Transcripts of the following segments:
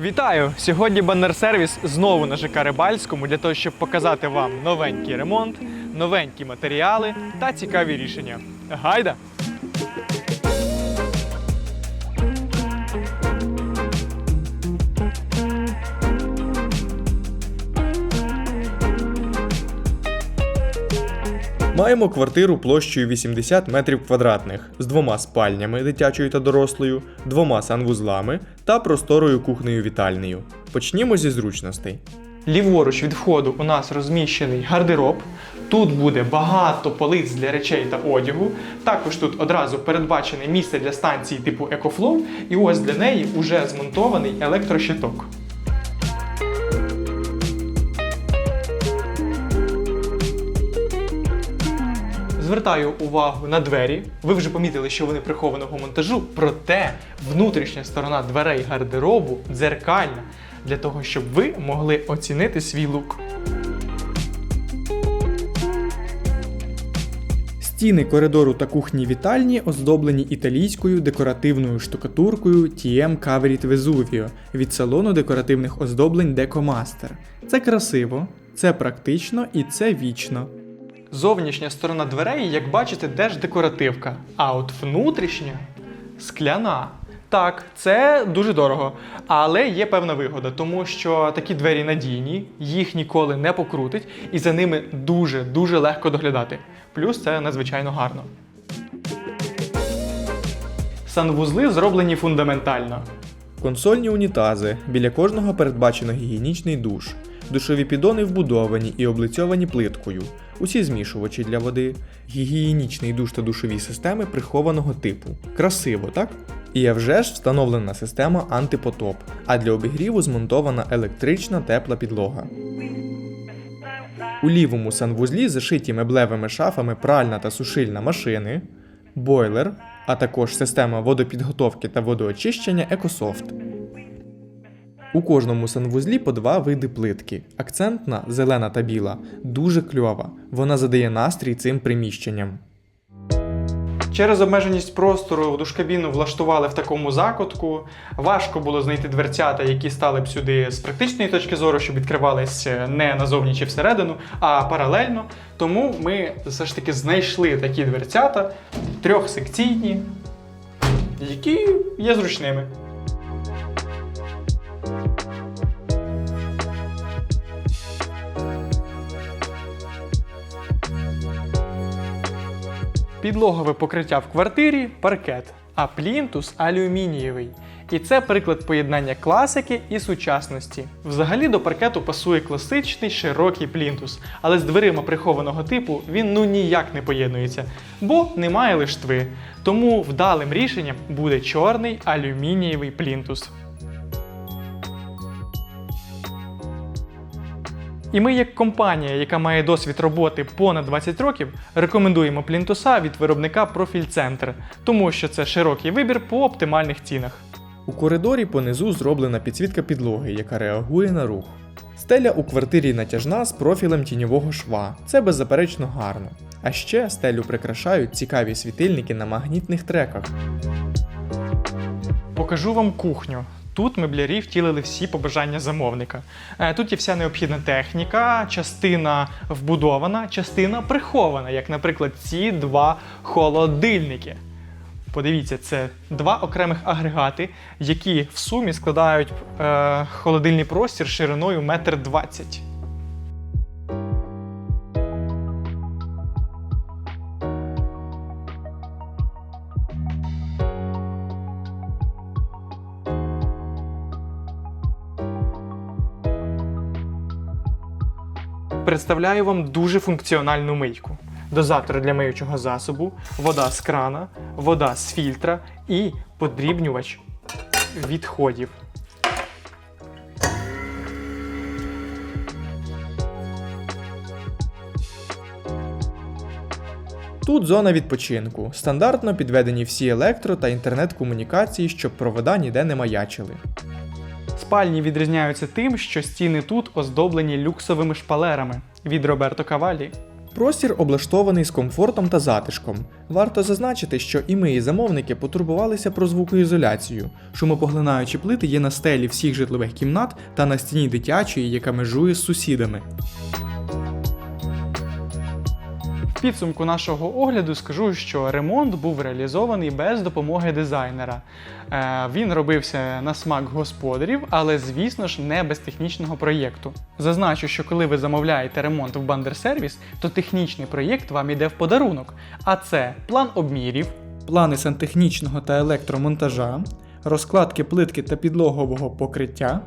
Вітаю! Сьогодні банер-сервіс знову на ЖК Рибальському для того, щоб показати вам новенький ремонт, новенькі матеріали та цікаві рішення. Гайда! Маємо квартиру площею 80 метрів квадратних з двома спальнями дитячою та дорослою, двома санвузлами та просторою кухнею вітальнею. Почнімо зі зручностей. Ліворуч від входу у нас розміщений гардероб. Тут буде багато полиць для речей та одягу. Також тут одразу передбачене місце для станції типу EcoFlow, і ось для неї вже змонтований електрощиток. Звертаю увагу на двері. Ви вже помітили, що вони прихованого монтажу, проте внутрішня сторона дверей гардеробу дзеркальна для того, щоб ви могли оцінити свій лук. Стіни коридору та кухні вітальні оздоблені італійською декоративною штукатуркою TM Cavorit Vesuvio від салону декоративних оздоблень Decomaster. Це красиво, це практично і це вічно. Зовнішня сторона дверей, як бачите, теж декоративка. А от внутрішня скляна. Так, це дуже дорого, але є певна вигода, тому що такі двері надійні, їх ніколи не покрутить, і за ними дуже дуже легко доглядати. Плюс це надзвичайно гарно. Санвузли зроблені фундаментально. Консольні унітази. Біля кожного передбачено гігієнічний душ. Душові підони вбудовані і облицьовані плиткою. Усі змішувачі для води. Гігієнічний душ та душові системи прихованого типу. Красиво, так? І а вже ж встановлена система антипотоп, а для обігріву змонтована електрична тепла підлога. У лівому санвузлі зашиті меблевими шафами пральна та сушильна машини, бойлер, а також система водопідготовки та водоочищення EcoSoft. У кожному санвузлі по два види плитки. Акцентна, зелена та біла, дуже кльова. Вона задає настрій цим приміщенням. Через обмеженість простору душкабіну влаштували в такому закутку. Важко було знайти дверцята, які стали б сюди з практичної точки зору, щоб відкривались не назовні чи всередину, а паралельно. Тому ми все ж таки знайшли такі дверцята трьохсекційні, які є зручними. Підлогове покриття в квартирі паркет, а плінтус алюмінієвий. І це приклад поєднання класики і сучасності. Взагалі до паркету пасує класичний широкий плінтус, але з дверима прихованого типу він ну ніяк не поєднується, бо немає лиштви. Тому вдалим рішенням буде чорний алюмінієвий плінтус. І ми, як компанія, яка має досвід роботи понад 20 років, рекомендуємо плінтуса від виробника Профіль Центр, тому що це широкий вибір по оптимальних цінах. У коридорі понизу зроблена підсвітка підлоги, яка реагує на рух. Стеля у квартирі натяжна з профілем тіньового шва. Це беззаперечно гарно. А ще стелю прикрашають цікаві світильники на магнітних треках. Покажу вам кухню. Тут меблярі втілили всі побажання замовника. Е, Тут є вся необхідна техніка, частина вбудована, частина прихована, як, наприклад, ці два холодильники. Подивіться, це два окремих агрегати, які в сумі складають е, холодильний простір шириною 1,20 м. Представляю вам дуже функціональну мийку. Дозатор для миючого засобу, вода з крана, вода з фільтра і подрібнювач відходів. Тут зона відпочинку. Стандартно підведені всі електро та інтернет-комунікації, щоб провода ніде не маячили. Спальні відрізняються тим, що стіни тут оздоблені люксовими шпалерами від Роберто Кавалі. Простір облаштований з комфортом та затишком. Варто зазначити, що і ми, і замовники потурбувалися про звукоізоляцію. Шумопоглинаючі плити є на стелі всіх житлових кімнат та на стіні дитячої, яка межує з сусідами. Підсумку нашого огляду скажу, що ремонт був реалізований без допомоги дизайнера. Е, Він робився на смак господарів, але звісно ж не без технічного проєкту. Зазначу, що коли ви замовляєте ремонт в бандер-сервіс, то технічний проєкт вам іде в подарунок. А це план обмірів, Плани сантехнічного та електромонтажа, розкладки плитки та підлогового покриття,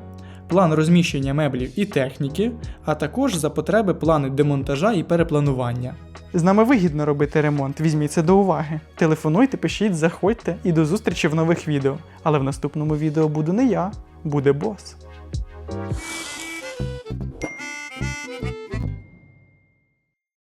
план розміщення меблів і техніки, а також за потреби плани демонтажа і перепланування. З нами вигідно робити ремонт, візьміть це до уваги. Телефонуйте, пишіть, заходьте і до зустрічі в нових відео. Але в наступному відео буду не я, буде бос.